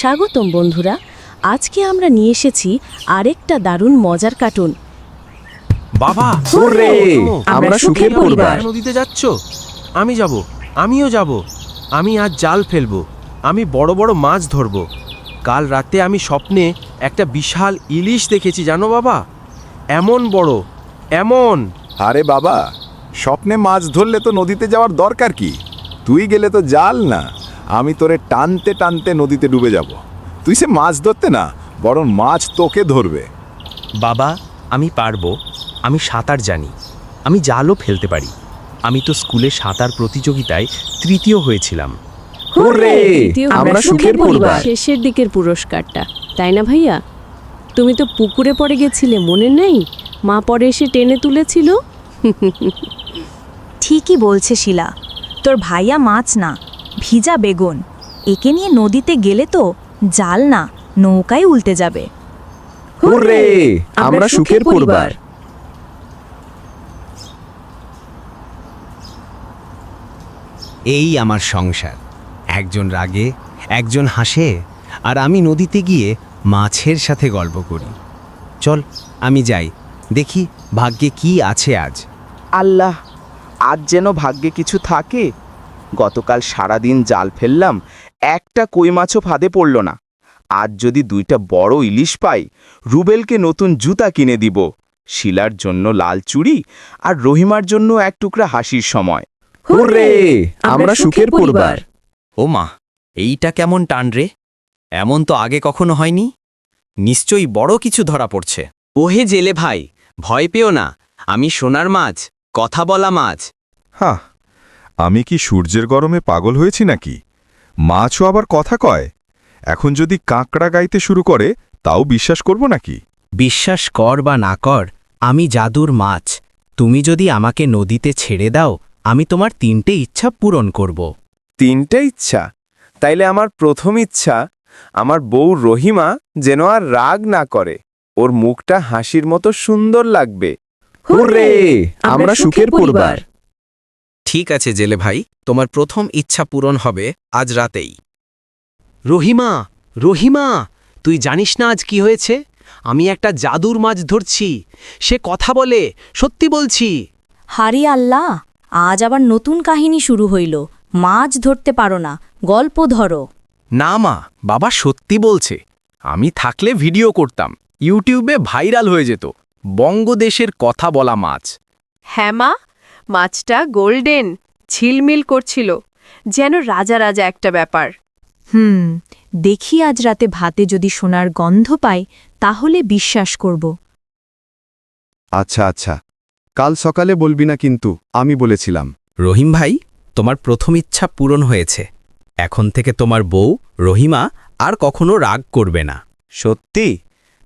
স্বাগতম বন্ধুরা। আজকে আমরা নিয়ে এসেছি আরেকটা দারুণ মজার কার্টুন। বাবা হুররে! আমরা সুখের পরিবার। নদীতে যাচ্ছ? আমি যাব আমিও যাব। আমি আজ জাল ফেলব আমি বড় বড় মাছ ধরবো। কাল রাতে আমি স্বপ্নে একটা বিশাল ইলিশ দেখেছি জানো বাবা? এমন বড় এমন। আরে বাবা স্বপ্নে মাছ ধরলে তো নদীতে যাওয়ার দরকার কি? তুই গেলে তো জাল না। আমি তোরে টানতে টানতে নদীতে ডুবে যাব। তুই সে মাছ ধরতে না বরং মাছ তোকে ধরবে। বাবা আমি পারব আমি সাঁতার জানি আমি জালও ফেলতে পারি। আমি তো স্কুলে সাঁতার প্রতিযোগিতায় তৃতীয় হয়েছিলাম। হুররে! দ্বিতীয় আমরা সুখের পরিবার। শেষের দিকের পুরস্কারটা তাই না ভাইয়া? তুমি তো পুকুরে পড়ে গেছিলে মনে নেই? মা পরে এসে টেনে তুলেছিল? ঠিকই বলছে শিলা। তোর ভাইয়া মাছ না। ভিজা বেগুন। একে নিয়ে নদীতে গেলে তো জাল না নৌকায় উল্টে যাবে। হুররে! আমরা সুখের পরিবার। এই আমার সংসার। একজন রাগে একজন হাসে আর আমি নদীতে গিয়ে মাছের সাথে গল্প করি। চল আমি যাই। দেখি ভাগ্যে কি আছে আজ। আল্লাহ আজ যেন ভাগ্যে কিছু থাকে গতকাল সারাদিন জাল ফেললাম একটা কই মাছও ফাঁদে পড়ল না। আজ যদি দুইটা বড় ইলিশ পাই রুবেলকে নতুন জুতা কিনে দিব। শিলার জন্য লাল চুড়ি আর রহিমার জন্য এক টুকরা হাসির সময়। হুররে! আমরা সুখের পরিবার। ও মা এইটা কেমন টান রে। এমন তো আগে কখনো হয়নি। নিশ্চয়ই বড় কিছু ধরা পড়ছে। ওহে জেলে ভাই ভয় পেও না। আমি সোনার মাছ কথা বলা মাছ। হ্যাঁ আমি কি সূর্যের গরমে পাগল হয়েছি নাকি? মাছও আবার কথা কয়। এখন যদি কাঁকড়া গাইতে শুরু করে তাও বিশ্বাস করব নাকি? বিশ্বাস কর বা না কর আমি জাদুর মাছ। তুমি যদি আমাকে নদীতে ছেড়ে দাও আমি তোমার তিনটে ইচ্ছা পূরণ করব। তিনটে ইচ্ছা? তাইলে আমার প্রথম ইচ্ছা আমার বউ রহিমা যেন আর রাগ না করে। ওর মুখটা হাসির মতো সুন্দর লাগবে। হুররে! আমরা সুখের পরিবার। ঠিক আছে জেলে ভাই তোমার প্রথম ইচ্ছা পূরণ হবে আজ রাতেই। রহিমা রহিমা তুই জানিস না আজ কি হয়েছে? আমি একটা জাদুর মাছ ধরছি সে কথা বলে সত্যি বলছি। হারি আল্লাহ আজ আবার নতুন কাহিনী শুরু হইল মাছ ধরতে পারো না গল্প ধরো। না মা বাবা সত্যি বলছে আমি থাকলে ভিডিও করতাম ইউটিউবে ভাইরাল হয়ে যেত বঙ্গদেশের কথা বলা মাছ। হ্যাঁ মা মাছটা গোল্ডেন ঝিলমিল করছিল যেন রাজা রাজা একটা ব্যাপার। হুম দেখি আজ রাতে ভাতে যদি সোনার গন্ধ পাই তাহলে বিশ্বাস করব। আচ্ছা আচ্ছা। কাল সকালে বলবি না কিন্তু আমি বলেছিলাম। রহিম ভাই তোমার প্রথম ইচ্ছা পূরণ হয়েছে। এখন থেকে তোমার বউ রহিমা আর কখনো রাগ করবে না। সত্যি?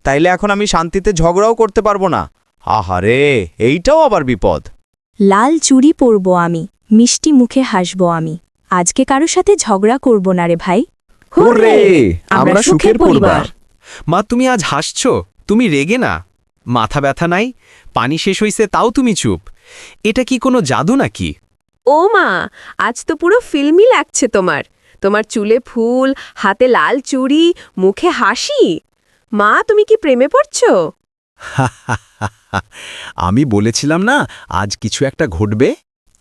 তাইলে এখন আমি শান্তিতে ঝগড়াও করতে পারব না। আহারে এইটাও আবার বিপদ। লাল চুড়ি পরব আমি মিষ্টি মুখে হাসব আমি। আজকে কারও সাথে ঝগড়া করব না রে ভাই। হুররে! আমরা সুখের পরিবার। মা তুমি আজ হাসছ তুমি রেগে না। মাথা ব্যথা নাই পানি শেষ হইছে তাও তুমি চুপ। এটা কি কোনো জাদু নাকি? ও মা আজ তো পুরো ফিল্মি লাগছে তোমার। তোমার চুলে ফুল হাতে লাল চুড়ি মুখে হাসি। মা তুমি কি প্রেমে পড়ছো? আমি বলেছিলাম না আজ কিছু একটা ঘটবে?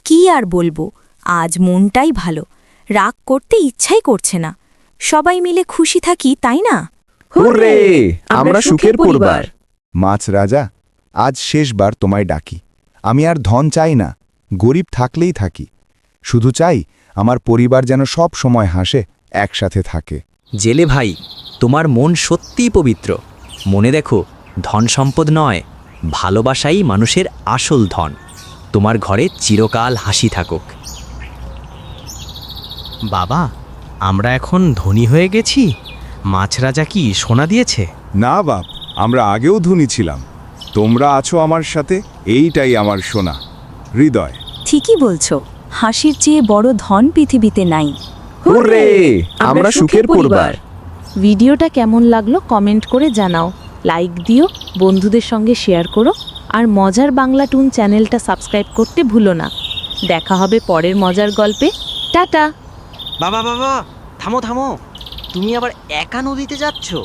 কি আর বলব আজ মনটাই ভালো রাগ করতে ইচ্ছাই করছে না। সবাই মিলে খুশি থাকি তাই না? হুররে! আমরা সুখের পরিবার। মাছ রাজা আজ শেষবার তোমায় ডাকি। আমি আর ধন চাই না গরিব থাকলেই থাকি। শুধু চাই আমার পরিবার যেন সব সময় হাসে একসাথে থাকে। জেলে ভাই তোমার মন সত্যিই পবিত্র। মনে দেখো ধন সম্পদ নয় ভালোবাসাই মানুষের আসল ধন। তোমার ঘরে চিরকাল হাসি থাকুক। বাবা আমরা এখন ধনী হয়ে গেছি? মাছ রাজা কি সোনা দিয়েছে? না বাপ আমরা আগেও ধনী ছিলাম। তোমরা আছো আমার সাথে এইটাই আমার সোনা। হৃদয়। ঠিকই বলছো হাসির চেয়ে বড় ধন পৃথিবীতে নাই। হুররে! আমরা সুখের পরিবার। ভিডিওটা কেমন লাগল কমেন্ট করে জানাও। লাইক দিও, বন্ধুদের সঙ্গে শেয়ার করো, আর মজার বাংলা টুন চ্যানেলটা সাবস্ক্রাইব করতে ভুলো না। দেখা হবে পরের মজার গল্পে। টাটা! বাবা বাবা, থামো থামো। তুমি আবার একা নদীতে যাচ্ছ?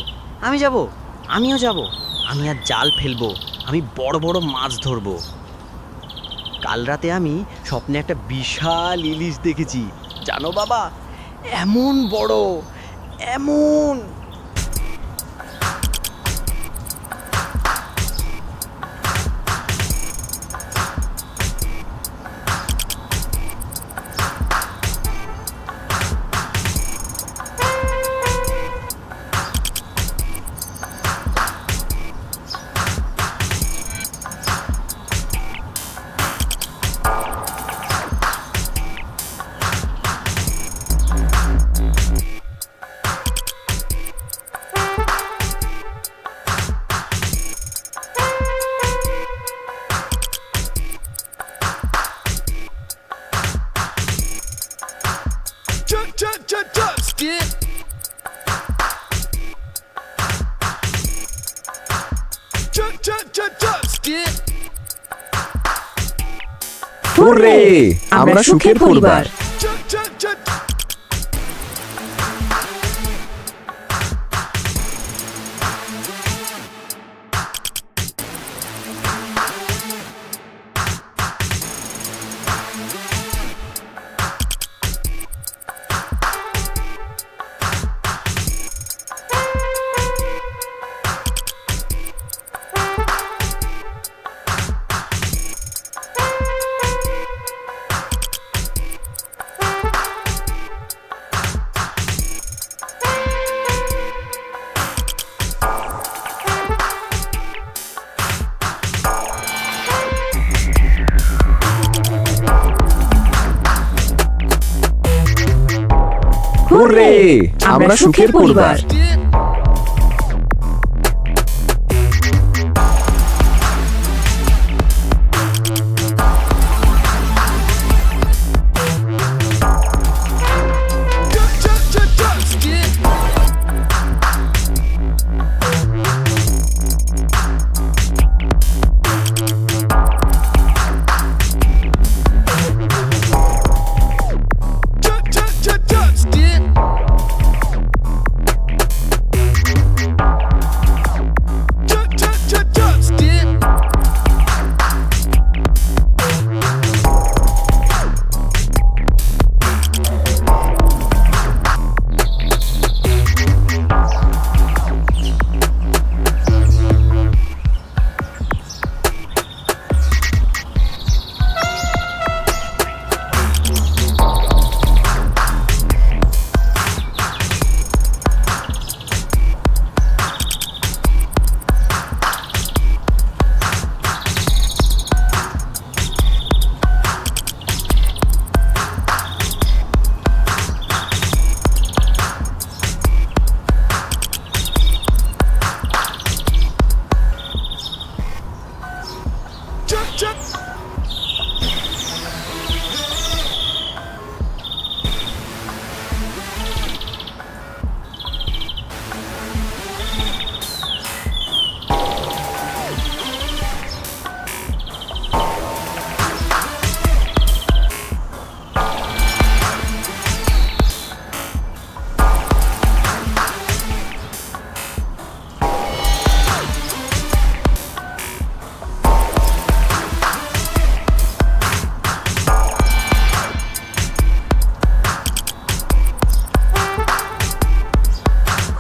আমি যাব, আমিও যাব। আমি আর জাল ফেলব, আমি বড় বড় মাছ ধরবো। কাল রাতে আমি স্বপ্নে একটা বিশাল ইলিশ দেখেছি। জানো বাবা, এমন বড়, এমন। হুররে! আমরা সুখের পরিবার। আমরা সুখের পরিবার।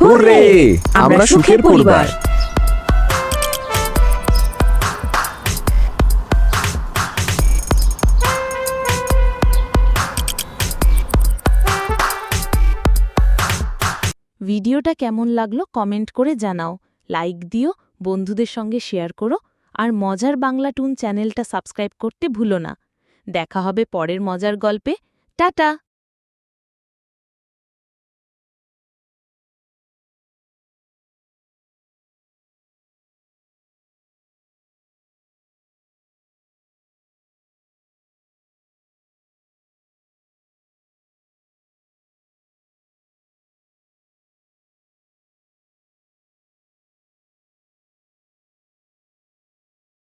হুররে! আমরা সুখের পরিবার। ভিডিওটা কেমন লাগল কমেন্ট করে জানাও। লাইক দিও বন্ধুদের সঙ্গে শেয়ার করো আর মজার বাংলা টুন চ্যানেলটা সাবস্ক্রাইব করতে ভুলো না। দেখা হবে পরের মজার গল্পে। টাটা!